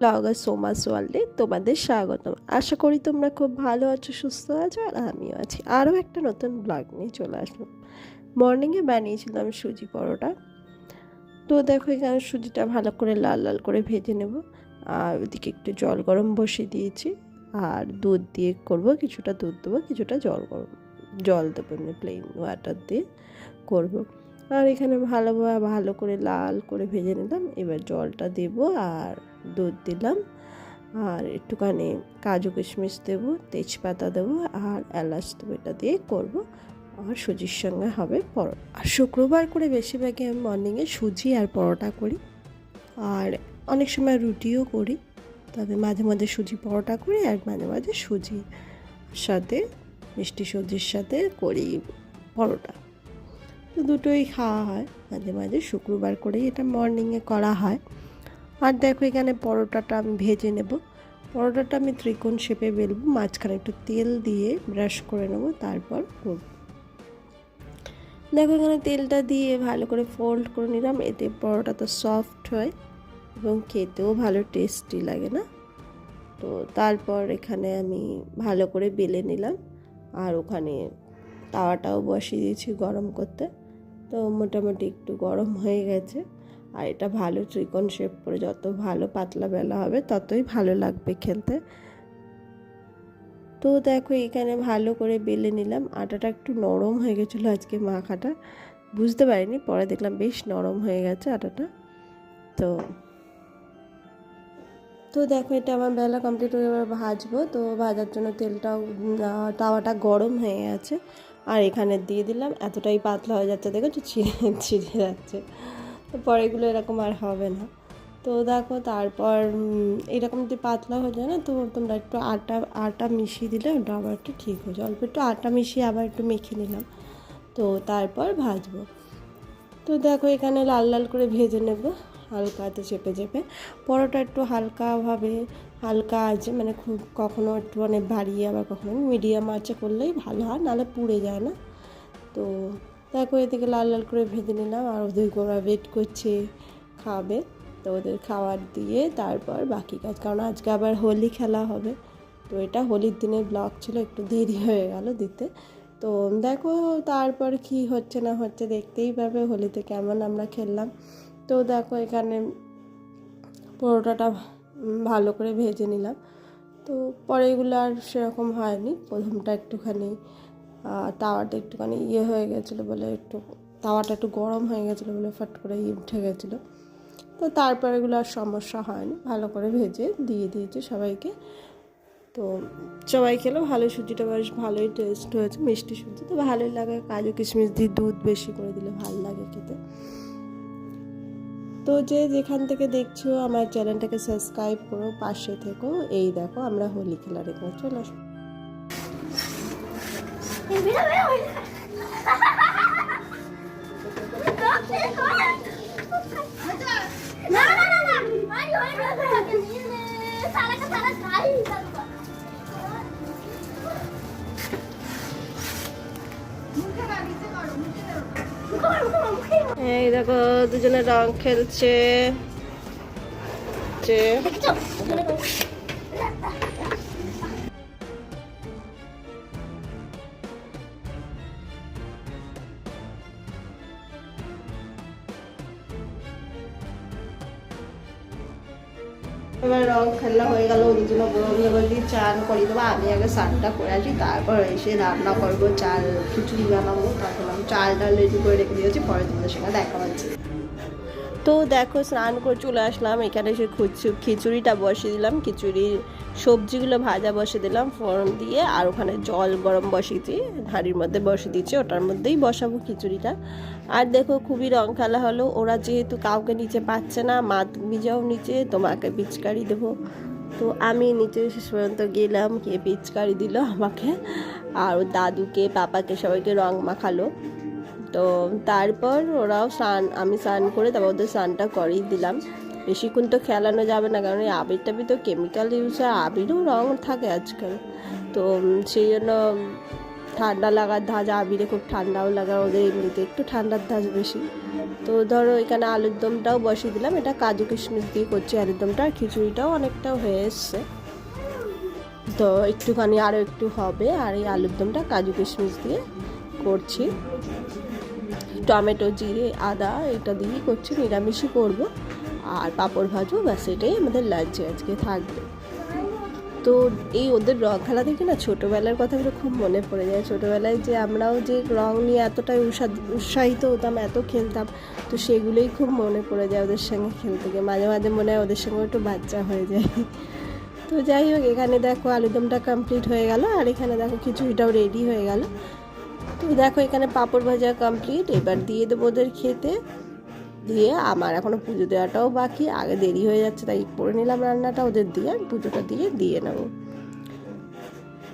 Blogger Soma's ওয়ার্ল্ডে তোমাদের স্বাগতম। আশা করি তোমরা খুব ভালো আছো, সুস্থ আছো, আর আমিও আছি। আরও একটা নতুন ব্লগ নিয়ে চলে আসলাম। মর্নিংয়ে বানিয়েছিলাম সুজি পরোটা। তো দেখো, এখানে সুজিটা ভালো করে লাল লাল করে ভেজে নেব। আর ওদিকে একটু জল গরম বসিয়ে দিয়েছি। আর দুধ দিয়ে করব, কিছুটা দুধ দেবো, কিছুটা জল গরম, জল দেবো প্লেন ওয়াটার দিয়ে করব। আর এখানে ভালো ভালো করে লাল করে ভেজে নিলাম। এবার জলটা দেব আর দুধ দিলাম। আর একটুখানি কাজু কিশমিশ দেবো, তেজপাতা দেবো আর এলাচ দেবো। এটা দিয়ে করব। আর সুজির সঙ্গে হবে পরোটা আর শুক্রবার করে বেশিরভাগই আমি মর্নিংয়ে সুজি আর পরোটা করি। আর অনেক সময় রুটিও করি। তবে মাঝে মাঝে সুজি পরোটা করি আর মাঝে মাঝে সুজি সাথে মিষ্টি সবজির সাথে করি পরোটা। তো দুটোই খাওয়া হয়। মাঝে মাঝে শুক্রবার করেই এটা মর্নিংয়ে করা হয়। আর দেখো এখানে পরোটাটা আমি ভেজে নেব। পরোটাটা আমি ত্রিকোণ শেপে বেলবো, মাঝখানে একটু তেল দিয়ে ব্রাশ করে নেব, তারপর করব। দেখো এখানে তেলটা দিয়ে ভালো করে ফোল্ড করে নিলাম, এতে পরোটা তো সফট হয় এবং খেতেও ভালো টেস্টি লাগে না। তো তারপর এখানে আমি ভালো করে বেলে নিলাম। আর ওখানে তাওয়াটাও বসিয়ে দিয়েছি গরম করতে। তো মোটামুটি একটু গরম হয়ে গেছে। আর এটা ভালো ত্রিকোণ শেপ করে যত ভালো পাতলা বেলা হবে ততই ভালো লাগবে খেলতে। তো দেখো এখানে ভালো করে বেলে নিলাম। আটাটা একটু নরম হয়ে গেছিল আজকে মাখাটা। বুঝতে পারিনি, পরে দেখলাম বেশ নরম হয়ে গেছে আটাটা। তো তো দেখো এটা আমার বেলা কমপ্লিট হয়ে এবার ভাজবো। তো ভাজার জন্য তেলটাও তাওয়াটা গরম হয়ে গেছে। আর এখানে দিয়ে দিলাম, এতটাই পাতলা হয়ে যাচ্ছে দেখো ছিঁড়ে ছিঁড়ে যাচ্ছে। তো পরে এগুলো এরকম আর হবে না। তো দেখো তারপর এরকম যদি পাতলা হয়ে যায় না, তো তোমরা একটু আটা আটা মিশিয়ে দিলে ওটা আবার একটু ঠিক হয়ে যায়। অল্প একটু আটা মিশিয়ে আবার একটু মেখে নিলাম। তো তারপর ভাজবো। তো দেখো এখানে লাল লাল করে ভেজে নেব। হালকাতে চেপে চেপে। পরোটা একটু হালকাভাবে, হালকা আছে মানে খুব কখনো একটু মানে বাড়িয়ে আবার কখনো, মিডিয়াম আঁচে করলেই ভালো হয়, নাহলে পুড়ে যায় না। তো দেখো এদিকে লাল লাল করে ভেজে নিলাম, আর ওদের ওরা ওয়েট করছে খাবে, তো ওদের খাবার দিয়ে তারপর বাকি কাজ, কারণ আজকে আবার হোলি খেলা হবে। তো এটা হোলির দিনের ব্লগ ছিল, একটু দেরি হয়ে গেল দিতে। তো দেখো তারপর কি হচ্ছে না হচ্ছে, দেখতেই পাবে, হোলিতে কেমন আমরা খেললাম। তো দেখো এখানে পরোটাটা ভালো করে ভেজে নিলাম। তো পরে এগুলো আর সেরকম হয়নি। প্রথমটা একটুখানি তাওয়াটা একটুখানি ইয়ে হয়ে গেছিল বলে একটু, তাওয়াটা একটু গরম হয়ে গেছিল বলে ফট করে ইয়ে উঠে গেছিল। তো তারপর এগুলো আর সমস্যা হয়নি। ভালো করে ভেজে দিয়ে দিয়েছি সবাইকে। তো সবাই খেলো, ভালো সুজিটা বেশ ভালোই টেস্ট হয়েছে, মিষ্টি সুজি। তো ভালোই লাগে, কাজু কিশমিশ দিয়ে দুধ বেশি করে দিলে ভালো লাগে খেতে। তো যে যেখান থেকে দেখছ আমার চ্যানেলটাকে সাবস্ক্রাইব করো, পাশে থেকো। এই দেখো, আমরা হোলি খেলার এখানে চলে আসব। এই দেখো দুজনে রং খেলছে। এবার রং খেলা হয়ে গেল ওই জন্য বলতে বলছি, চান করিয়ে দেবো। আমি আগে স্নানটা করে আসি, তারপর এসে রান্না করব, চাল, খিচুড়ি বানাবো, তারপর আমি চাল ডাল রেডি করে রেখে দিয়েছি পরে তোমাদের সঙ্গে দেখা হচ্ছে। তো দেখো, স্নান করে চলে আসলাম, এখানে সে খিচুড়িটা বসিয়ে দিলাম, খিচুড়ির সবজিগুলো ভাজা বসিয়ে দিলাম, ফোড়ন দিয়ে, আর ওখানে জল গরম বসিয়েছি হাঁড়ির মধ্যে বসিয়ে দিচ্ছি ওটার মধ্যেই বসাবো খিচুড়িটা। আর দেখো খুবই রং খেলা হলো, ওরা যেহেতু কাউকে নিচে পাচ্ছে না মা তুমি যাও নিচে, তোমাকে পিচকারি দেবো। তো আমি নিচে শেষ পর্যন্ত গেলাম কে পিচকারি দিল আমাকে, আর দাদুকে, পাপাকে সবাইকে রং মাখালো। তো তারপর ওরাও স্নান, আমি স্নান করে তারপর ওদের স্নানটা করেই দিলাম। বেশিক্ষণ তো খেলানো যাবে না, কারণ এই আবির টাবির তো কেমিক্যাল ইউজ হয়, আবিরও রং থাকে আজকাল। তো সেই জন্য ঠান্ডা লাগার ধাঁজ আবিরে খুব ঠান্ডাও লাগা ওদের এমনিতে একটু ঠান্ডার ধাঁজ বেশি। তো ধরো, এখানে আলুর দমটাও বসিয়ে দিলাম, এটা কাজু কিশমিশ দিয়ে করছি, আলুর দমটা আর খিচুড়িটাও অনেকটা হয়ে এসছে। তো একটুখানি আরও একটু হবে, আর এই আলুর দমটা কাজু কিশমিশ দিয়ে করছি। টমেটো, জিরে, আদা, এটা দিয়েই করছি, নিরামিষই করব। পাঁপড় ভাজবো ব্যাস, এটাই আমাদের লাঞ্চে আজকে থাকবে। তো এই ওদের রং খেলা দেখে না ছোটোবেলার কথাগুলো খুব মনে পড়ে যায়। ছোটোবেলায় যে আমরাও যে রং নিয়ে এতটাই উৎসা- উৎসাহিত হতাম, এত খেলতাম, তো সেগুলোই খুব মনে পড়ে যায় ওদের সঙ্গে খেলতে গিয়ে। মাঝে মাঝে মনে হয় ওদের সঙ্গে একটু বাচ্চা হয়ে যায়। তো যাই হোক, এখানে দেখো আলুদমটা কমপ্লিট হয়ে গেল, আর এখানে দেখো খিচুড়িটাও রেডি হয়ে গেল। তো দেখো এখানে পাঁপড় ভাজা কমপ্লিট এবার দিয়ে দেবো ওদের খেতে। দিয়ে আমার এখনও পুজো দেওয়াটাও বাকি। আগে দেরি হয়ে যাচ্ছে, তাই করে নিলাম রান্নাটা ওদের দিয়ে, আমি পুজোটা দিয়ে দিয়ে নেব।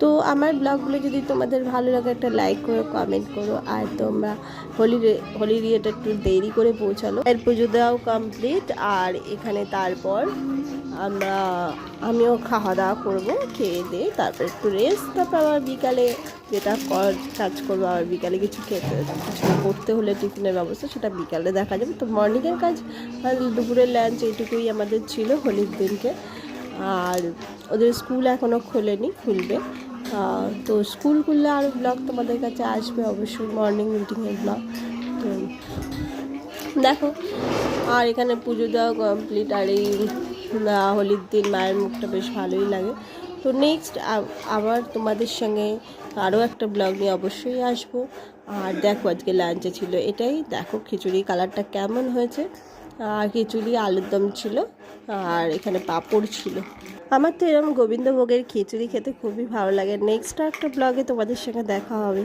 তো আমার ব্লগগুলো যদি তোমাদের ভালো লাগে, একটা লাইক করো কমেন্ট করো, আর তোমরা হোলি হোলি রিয়েটা একটু দেরি করে পৌঁছালো। এর পুজো দেওয়াও কমপ্লিট আর এখানে তারপর আমরা, আমিও খাওয়া দাওয়া করব, খেয়ে দিয়ে তারপর একটু রেস্ট তারপর আবার বিকালে যেটা কাজ করব, আবার বিকালে কিছু খেতে, কিছু করতে হলে টিফিনের ব্যবস্থা সেটা বিকালে দেখা যাবে। তো মর্নিংয়ের কাজ দুপুরের লাঞ্চ এইটুকুই আমাদের ছিল হোলির দিনকে। আর ওদের স্কুল এখনও খোলেনি, খুলবে। তো স্কুল খুললে আরও ব্লগ তোমাদের কাছে আসবে অবশ্যই মর্নিং মিটিংয়ের ব্লগ তো দেখো, আর এখানে পুজো দেওয়া কমপ্লিট আর এই হোলির দিন মায়ের মুখটা বেশ ভালোই লাগে। তো নেক্সট আবার তোমাদের সঙ্গে আরও একটা ব্লগ নিয়ে অবশ্যই আসব। আর দেখো আজকে লাঞ্চে ছিল এটাই। দেখো খিচুড়ি কালারটা কেমন হয়েছে। আর খিচুড়ি আলুর দম ছিল, আর এখানে পাঁপড় ছিল। আমার তো এরকম গোবিন্দভোগের খিচুড়ি খেতে খুবই ভালো লাগে। নেক্সট একটা ব্লগে তোমাদের সঙ্গে দেখা হবে।